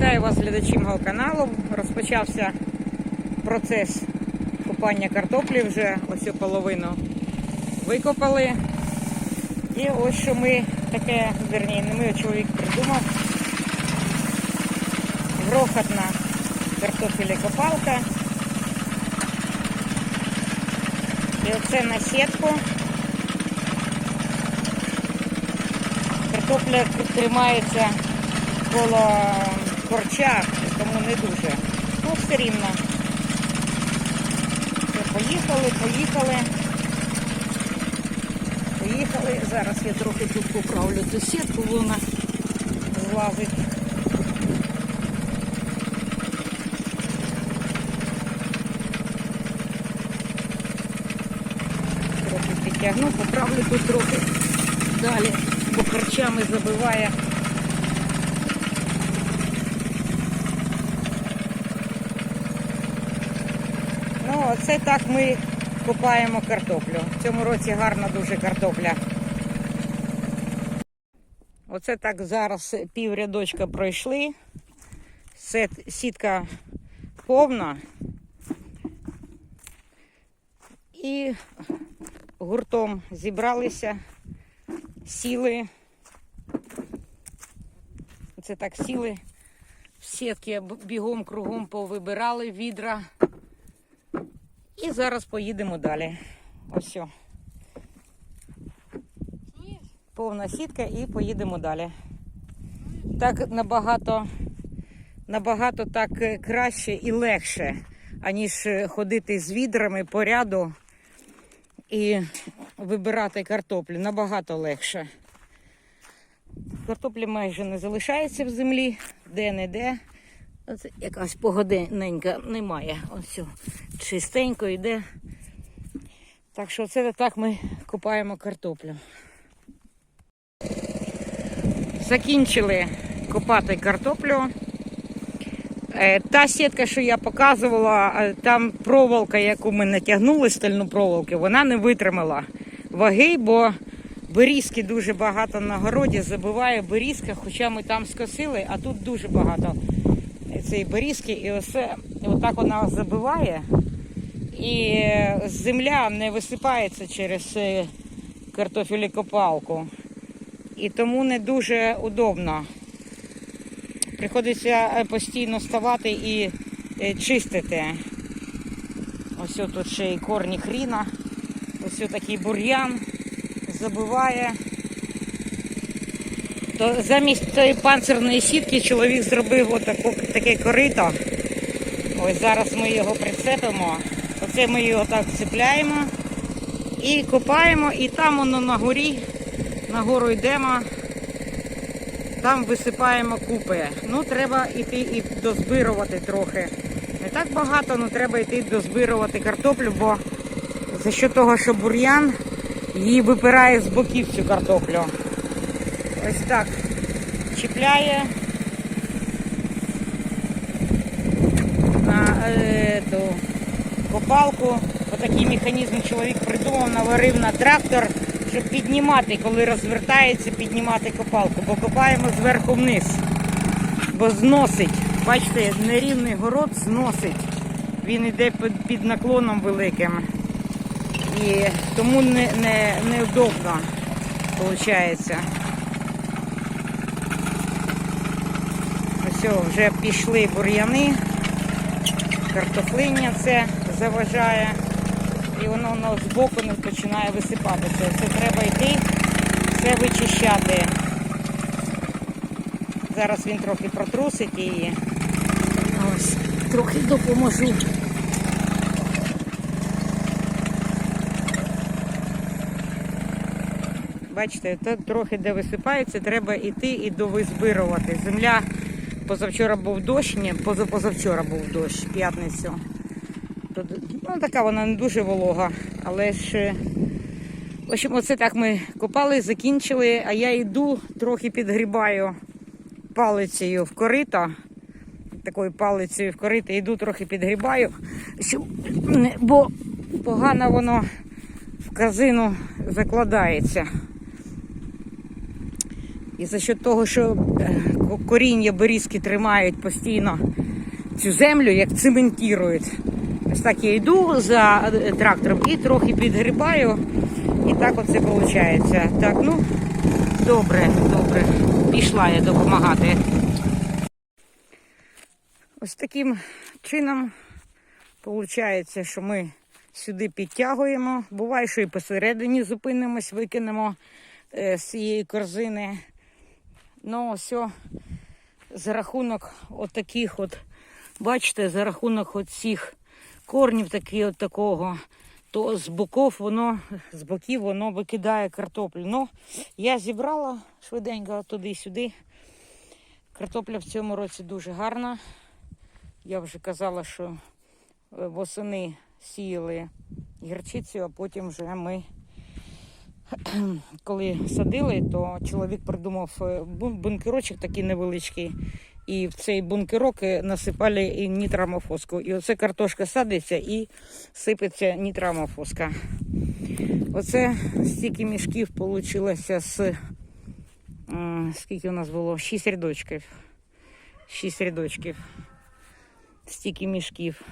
Вітаю вас, глядачі мого каналу. Розпочався процес купання картоплі вже ось половину викопали. І ось що ми таке, верні, не ми, а чоловік придумав. Грохотна картофелікопалка. І оце на сітку. Картопля тримається коло корча, тому не дуже. Ну, все рівно. Поїхали, поїхали. Поїхали. Зараз я трохи тут поправлю цю сітку, вона злазить. Трохи підтягну, поправлю тут трохи далі, бо корчами забиває. Ну, оце так ми купаємо картоплю. В цьому році гарна дуже картопля. Оце так зараз пів рядочка пройшли. Сітка повна. І гуртом зібралися, сіли. Це так сіли. В сітки бігом кругом повибирали відра. І зараз поїдемо далі. Ось. о. Повна сітка і поїдемо далі. Так набагато, набагато так е, краще і легше, аніж е, ходити з відрами по ряду і вибирати картоплю. Набагато легше. Картоплі майже не залишається в землі, де-не-де. Оце якась погодиненька немає. Ось все чистенько йде. Так що це так ми купаємо картоплю. Закінчили копати картоплю. Е, Та сітка, що я показувала, е, там проволока, яку ми натягнули, стальну проволоку, вона не витримала ваги, бо берізки дуже багато на городі, забиває берізка, хоча ми там скосили, а тут дуже багато цієї берізки. І оце, отак вона забиває. І земля не висипається через картофелікопалку. І тому не дуже удобно. Приходиться е, постійно ставати і е, чистити. Ось тут ще й корні хріна. Ось такий бур'ян забиває. То замість цієї панцирної сітки чоловік зробив отаку, таке корито. Ось зараз ми його прицепимо. Оце ми його так цепляємо і копаємо, і там воно на горі, на гору йдемо, там висипаємо купи. Ну, треба йти і дозбирувати трохи. Не так багато, але треба йти дозбирувати картоплю, бо за що того, що бур'ян її випирає з боків цю картоплю. Ось так чіпляє на е, ту копалку. Отакий механізм чоловік придумав, наварив на трактор, щоб піднімати, коли розвертається, піднімати копалку, бо копаємо зверху вниз, бо зносить. Бачите, нерівний город зносить. Він йде під наклоном великим. І тому не, не, неудобно виходить. Ось вже пішли бур'яни, картоплиння це заважає, і воно, воно збоку не починає висипатися. Це треба йти, все вичищати. Зараз він трохи протрусить її. Ось, трохи допоможу. Бачите, тут трохи де висипається, треба йти і довизбирувати. Земля позавчора був дощ, ні, позапозавчора був дощ, п'ятницю. Ну, така вона не дуже волога, але ж. е, В общем, оце так ми копали, закінчили, а я йду, трохи підгрібаю палицею в корито. Такою палицею в корито, йду трохи підгрібаю, щоб, бо погано воно в казину закладається. І за счет того, що е, коріння берізки тримають постійно цю землю, як цементують. Ось так я йду за е, трактором і трохи підгрібаю. І так оце виходить. Так, ну, добре, добре. Пішла я допомагати. Ось таким чином виходить, що ми сюди підтягуємо. Буває, що і посередині зупинимось, викинемо е, з цієї корзини. Ну, все за рахунок от таких от, бачите, за рахунок от цих корнів такі от такого, то з боків воно, з боків воно викидає картоплю. Ну, я зібрала швиденько туди-сюди. Картопля в цьому році дуже гарна. Я вже казала, що е, восени сіяли гірчицю, а потім вже ми, коли садили, то чоловік придумав е, бункерочок такий невеличкий. І в цей бункерок е, насипали і нітрамофоску. І оце картошка садиться і сипеться нітрамофоска. Оце стільки мішків вийшло з скільки у нас було? Шість рядочків. Шість рядочків. Стільки мішків.